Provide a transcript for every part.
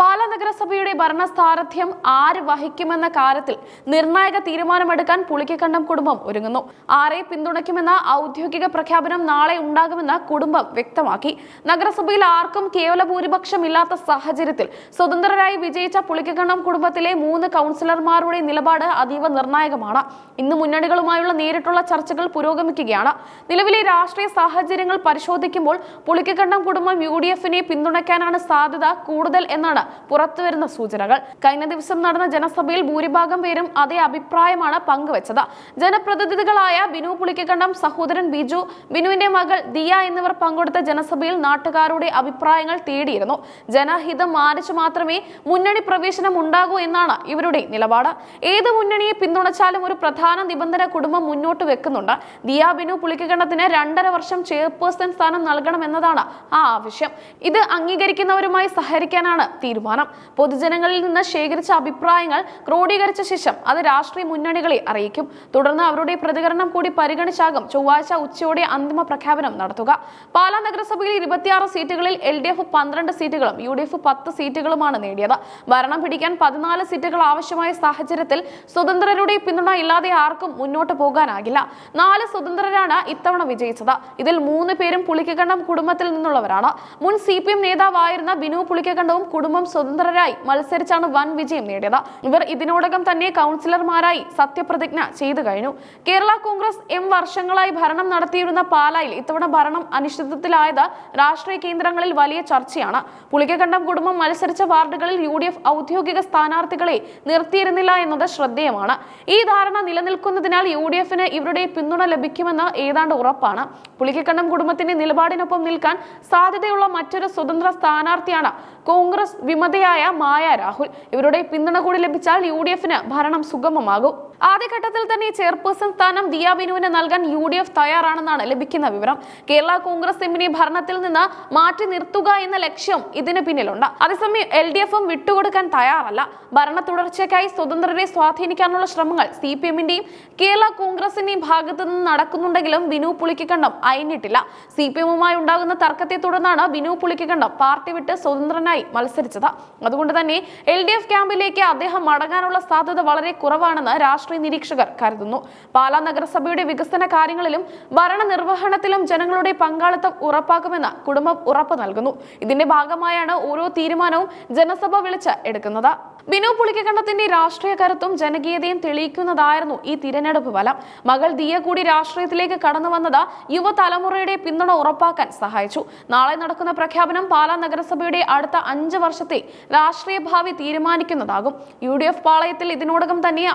പാലാ നഗരസഭയുടെ ഭരണസ്ഥാരഥ്യം ആര് വഹിക്കുമെന്ന കാര്യത്തിൽ നിർണായക തീരുമാനമെടുക്കാൻ പുളിക്കക്കണ്ടം കുടുംബം ഒരുങ്ങുന്നു. ആരെ പിന്തുണയ്ക്കുമെന്ന ഔദ്യോഗിക പ്രഖ്യാപനം നാളെ ഉണ്ടാകുമെന്ന് കുടുംബം വ്യക്തമാക്കി. നഗരസഭയിൽ ആർക്കും കേവല ഭൂരിപക്ഷമില്ലാത്ത സാഹചര്യത്തിൽ സ്വതന്ത്രരായി വിജയിച്ച പുളിക്കക്കണ്ടം കുടുംബത്തിലെ മൂന്ന് കൗൺസിലർമാരുടെ നിലപാട് അതീവ നിർണായകമാണ്. ഇന്ന് മുന്നണികളുമായുള്ള നേരിട്ടുള്ള ചർച്ചകൾ പുരോഗമിക്കുകയാണ്. നിലവിലെ രാഷ്ട്രീയ സാഹചര്യങ്ങൾ പരിശോധിക്കുമ്പോൾ പുളിക്കക്കണ്ടം കുടുംബം യു ഡി എഫിനെ പിന്തുണയ്ക്കാനാണ് സാധ്യത കൂടുതൽ എന്നാണ് പുറത്തുവരുന്ന സൂചനകൾ. കഴിഞ്ഞ ദിവസം നടന്ന ജനസഭയിൽ ഭൂരിഭാഗം പേരും അതേ അഭിപ്രായമാണ് പങ്കുവച്ചത്. ജനപ്രതിനിധികളായ ബിനു പുളിക്കക്കണ്ടം സഹോദരൻ ബിജു ബിനുവിന്റെ മകൾ ദിയ എന്നിവർ പങ്കെടുത്ത ജനസഭയിൽ നാട്ടുകാരുടെ അഭിപ്രായങ്ങൾ തേടിയിരുന്നു. ജനഹിതം മാനിച്ചു മാത്രമേ മുന്നണി പ്രവേശനം ഉണ്ടാകൂ എന്നാണ് ഇവരുടെ നിലപാട്. ഏത് മുന്നണിയെ പിന്തുണച്ചാലും ഒരു പ്രധാന നിബന്ധന കുടുംബം മുന്നോട്ട് വെക്കുന്നുണ്ട്. ദിയ ബിനു പുളിക്കക്കണ്ടത്തിന് രണ്ടര വർഷം ചെയർപേഴ്സൺ സ്ഥാനം നൽകണമെന്നതാണ് ആ ആവശ്യം. ഇത് അംഗീകരിക്കുന്നവരുമായി സഹകരിക്കാനാണ് തീരുമാനം. പൊതുജനങ്ങളിൽ നിന്ന് ശേഖരിച്ച അഭിപ്രായങ്ങൾ ക്രോഡീകരിച്ച ശേഷം അത് രാഷ്ട്രീയ മുന്നണികളെ അറിയിക്കും. തുടർന്ന് അവരുടെ പ്രതികരണം കൂടി പരിഗണിച്ചാകും ചൊവ്വാഴ്ച ഉച്ചയോടെ അന്തിമ പ്രഖ്യാപനം നടത്തുക. പാലാ നഗരസഭയിൽ ഇരുപത്തിയാറ് സീറ്റുകളിൽ എൽ ഡി എഫ് പന്ത്രണ്ട് സീറ്റുകളും യു ഡി എഫ് പത്ത് സീറ്റുകളുമാണ് നേടിയത്. ഭരണം പിടിക്കാൻ പതിനാല് സീറ്റുകൾ ആവശ്യമായ സാഹചര്യത്തിൽ സ്വതന്ത്രരുടെ പിന്തുണ ഇല്ലാതെ ആർക്കും മുന്നോട്ട് പോകാനാകില്ല. നാല് സ്വതന്ത്രരാണ് ഇത്തവണ വിജയിച്ചത്. ഇതിൽ മൂന്ന് പേരും പുളിക്കകണ്ഠം കുടുംബത്തിൽ നിന്നുള്ളവരാണ്. മുൻ സി പി എം നേതാവായിരുന്ന ബിനു പുളിക്കകണ്ഠവും കുടുംബം സ്വതന്ത്രരായി മത്സരിച്ചാണ് വൻ വിജയം നേടിയത്. ഇവർ ഇതിനോടകം തന്നെ കൗൺസിലർമാരായി സത്യപ്രതിജ്ഞ ചെയ്തു കഴിഞ്ഞു. കേരള കോൺഗ്രസ് എം വർഷങ്ങളായി ഭരണം നടത്തിയിരുന്ന പാലായിൽ ഇത്തവണ ഭരണം അനിശ്ചിതത്വത്തിലായത് രാഷ്ട്രീയ കേന്ദ്രങ്ങളിൽ വലിയ ചർച്ചയാണ്. പുളികകണ്ഠം കുടുംബം മത്സരിച്ച വാർഡുകളിൽ യു ഔദ്യോഗിക സ്ഥാനാർത്ഥികളെ നിർത്തിയിരുന്നില്ല എന്നത് ശ്രദ്ധേയമാണ്. ഈ ധാരണ നിലനിൽക്കുന്നതിനാൽ യു ഡി എഫിന് ഇവരുടെ പിന്തുണ ലഭിക്കുമെന്ന് ഏതാണ്ട് ഉറപ്പാണ്. പുളിക്കക്കണ്ടം കുടുംബത്തിന്റെ നിലപാടിനൊപ്പം നിൽക്കാൻ സാധ്യതയുള്ള മറ്റൊരു സ്വതന്ത്ര സ്ഥാനാർത്ഥിയാണ് കോൺഗ്രസ് വിമതയായ മായ രാഹുൽ. ഇവരുടെ പിന്തുണ കൂടി ലഭിച്ചാൽ യു ഡി എഫിന് ഭരണം സുഗമമാകും. ആദ്യഘട്ടത്തിൽ തന്നെ ചെയർപേഴ്സൺ സ്ഥാനം ദിയ ബിനുവിന് നൽകാൻ യു ഡി എഫ് തയ്യാറാണെന്നാണ് ലഭിക്കുന്ന വിവരം. കേരള കോൺഗ്രസ് എമ്മിനെ ഭരണത്തിൽ നിന്ന് മാറ്റി നിർത്തുക എന്ന ലക്ഷ്യം ഇതിന് പിന്നിലുണ്ട്. അതേസമയം എൽ ഡി എഫും വിട്ടുകൊടുക്കാൻ തയ്യാറല്ല. ഭരണ തുടർച്ചയ്ക്കായി സ്വതന്ത്രരെ സ്വാധീനിക്കാനുള്ള ശ്രമങ്ങൾ സി പി എമ്മിന്റെയും കേരള കോൺഗ്രസിന്റെയും ഭാഗത്തു നിന്ന് നടക്കുന്നുണ്ടെങ്കിലും ബിനു പുളിക്കണ്ടം അയഞ്ഞിട്ടില്ല. സി പി എമ്മുമായി ഉണ്ടാകുന്ന തർക്കത്തെ തുടർന്നാണ് ബിനു പുളിക്കണ്ടം പാർട്ടി വിട്ട് സ്വതന്ത്രനായി മത്സരിച്ചത്. അതുകൊണ്ട് തന്നെ എൽ ഡി എഫ് ക്യാമ്പിലേക്ക് അദ്ദേഹം മടങ്ങാനുള്ള സാധ്യത വളരെ കുറവാണെന്ന് രാഷ്ട്രീയ നിരീക്ഷകർ കരുതുന്നു. പാലാ നഗരസഭയുടെ വികസന കാര്യങ്ങളിലും ഭരണനിർവഹണത്തിലും ജനങ്ങളുടെ പങ്കാളിത്തം ഉറപ്പാക്കുമെന്ന് കുടുംബം ഉറപ്പ് നൽകുന്നു. ഇതിന്റെ ഭാഗമായാണ് ഓരോ തീരുമാനവും ജനസഭ വിളിച്ച് എടുക്കുന്നത്. ബിനു പുളിക്കണ്ണത്തിന്റെ രാഷ്ട്രീയ കരുത്തും ജനകീയതയും തെളിയിക്കുന്നതായിരുന്നു ഈ തിരഞ്ഞെടുപ്പ് ഫലം. മകൾ ദിയ കൂടി രാഷ്ട്രീയത്തിലേക്ക് കടന്നു വന്നത് യുവതലമുറയുടെ പിന്തുണ ഉറപ്പാക്കാൻ സഹായിച്ചു. നാളെ നടക്കുന്ന പ്രഖ്യാപനം പാലാ നഗരസഭയുടെ അടുത്ത അഞ്ച് വർഷത്തെ രാഷ്ട്രീയ ഭാവി തീരുമാനിക്കുന്നതാകും. യു ഡി എഫ് പാളയത്തിൽ ഇതിനോടകം തന്നെ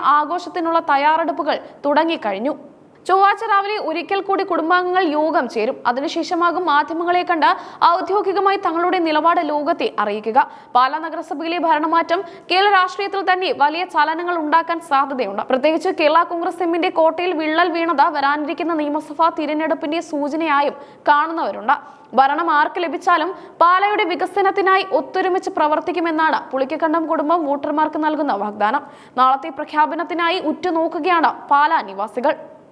ആഘോഷത്തിനുള്ള തയ്യാറെടുപ്പുകൾ തുടങ്ങിക്കഴിഞ്ഞു. ചൊവ്വാഴ്ച രാവിലെ ഒരിക്കൽ കൂടി കുടുംബാംഗങ്ങൾ യോഗം ചേരും. അതിനുശേഷമാകും മാധ്യമങ്ങളെ കണ്ട് ഔദ്യോഗികമായി തങ്ങളുടെ നിലപാട് ലോകത്തെ അറിയിക്കുക. പാലാ നഗരസഭയിലെ ഭരണമാറ്റം കേരള രാഷ്ട്രീയത്തിൽ തന്നെ വലിയ ചലനങ്ങൾ ഉണ്ടാക്കാൻ സാധ്യതയുണ്ട്. പ്രത്യേകിച്ച് കേരള കോൺഗ്രസ് എമ്മിന്റെ കോട്ടയിൽ വിള്ളൽ വീണത വരാനിരിക്കുന്ന നിയമസഭാ തിരഞ്ഞെടുപ്പിന്റെ സൂചനയായും കാണുന്നവരുണ്ട്. ഭരണം ആർക്ക് ലഭിച്ചാലും പാലയുടെ വികസനത്തിനായി ഒത്തൊരുമിച്ച് പ്രവർത്തിക്കുമെന്നാണ് പുളിക്കക്കണ്ടം കുടുംബം വോട്ടർമാർക്ക് നൽകുന്ന വാഗ്ദാനം. നാളത്തെ പ്രഖ്യാപനത്തിനായി ഉറ്റുനോക്കുകയാണ് പാലാ നിവാസികൾ.